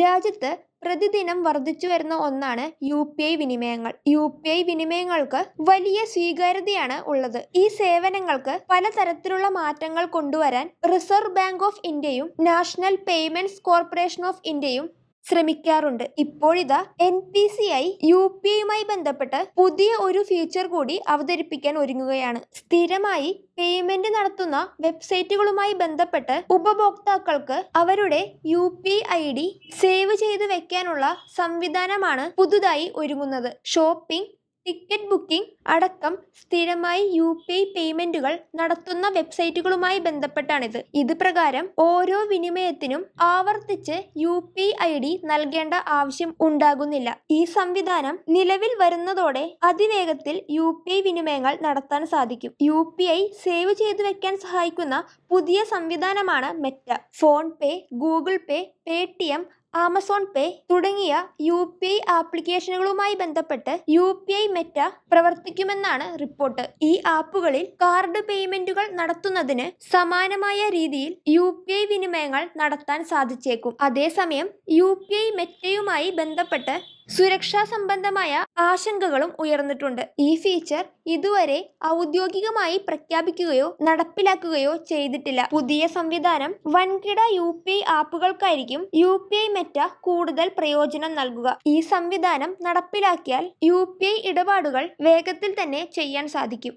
രാജ്യത്ത് പ്രതിദിനം വർദ്ധിച്ചു വരുന്ന ഒന്നാണ് യു പി ഐ വിനിമയങ്ങൾ. യു പി ഐ വിനിമയങ്ങൾക്ക് വലിയ സ്വീകാര്യതയാണ് ഉള്ളത്. ഈ സേവനങ്ങൾക്ക് പലതരത്തിലുള്ള മാറ്റങ്ങൾ കൊണ്ടുവരാൻ റിസർവ് ബാങ്ക് ഓഫ് ഇന്ത്യയും നാഷണൽ പേയ്മെന്റ്സ് കോർപ്പറേഷൻ ഓഫ് ഇന്ത്യയും ശ്രമിക്കാറുണ്ട്. ഇപ്പോഴിതാ N P C I U P ഐയുമായി ബന്ധപ്പെട്ട് പുതിയ ഒരു ഫീച്ചർ കൂടി അവതരിപ്പിക്കാൻ ഒരുങ്ങുകയാണ്. സ്ഥിരമായി പേയ്മെന്റ് നടത്തുന്ന വെബ്സൈറ്റുകളുമായി ബന്ധപ്പെട്ട് ഉപഭോക്താക്കൾക്ക് അവരുടെ U P I D save ചെയ്ത് വെക്കാനുള്ള സംവിധാനമാണ് പുതുതായി ഒരുങ്ങുന്നത്. ഷോപ്പിംഗ് ടിക്കറ്റ് ബുക്കിംഗ് അടക്കം സ്ഥിരമായി യു പി ഐ പേയ്മെന്റുകൾ നടത്തുന്ന വെബ്സൈറ്റുകളുമായി ബന്ധപ്പെട്ടാണിത്. ഇത് പ്രകാരം ഓരോ വിനിമയത്തിനും ആവർത്തിച്ച് യു പി ഐ ഡി നൽകേണ്ട ആവശ്യം ഉണ്ടാകുന്നില്ല. ഈ സംവിധാനം നിലവിൽ വരുന്നതോടെ അതിവേഗത്തിൽ യു പി ഐ വിനിമയങ്ങൾ നടത്താൻ സാധിക്കും. യു പി ഐ സേവ് ചെയ്തു വെക്കാൻ സഹായിക്കുന്ന പുതിയ സംവിധാനമാണ് Meta. PhonePe Google Pay Paytm Amazon Pay തുടങ്ങിയ യു പി ഐ ആപ്ലിക്കേഷനുകളുമായി ബന്ധപ്പെട്ട് യു പി ഐ മെറ്റ പ്രവർത്തിക്കുമെന്നാണ് റിപ്പോർട്ട്. ഈ ആപ്പുകളിൽ കാർഡ് പേയ്മെന്റുകൾ നടത്തുന്നതിന് സമാനമായ രീതിയിൽ യു പി ഐ വിനിമയങ്ങൾ നടത്താൻ സാധിച്ചേക്കും. അതേസമയം യു പി ഐ മെറ്റയുമായി ബന്ധപ്പെട്ട് സുരക്ഷാ സംബന്ധമായ ആശങ്കകളും ഉയർന്നിട്ടുണ്ട്. ഈ ഫീച്ചർ ഇതുവരെ ഔദ്യോഗികമായി പ്രഖ്യാപിക്കുകയോ നടപ്പിലാക്കുകയോ ചെയ്തിട്ടില്ല. പുതിയ സംവിധാനം വൻകിട യു പി ഐ ആപ്പുകൾക്കായിരിക്കും യു പി ഐ മെറ്റ കൂടുതൽ പ്രയോജനം നൽകുക. ഈ സംവിധാനം നടപ്പിലാക്കിയാൽ യു പി ഐ ഇടപാടുകൾ വേഗത്തിൽ തന്നെ ചെയ്യാൻ സാധിക്കും.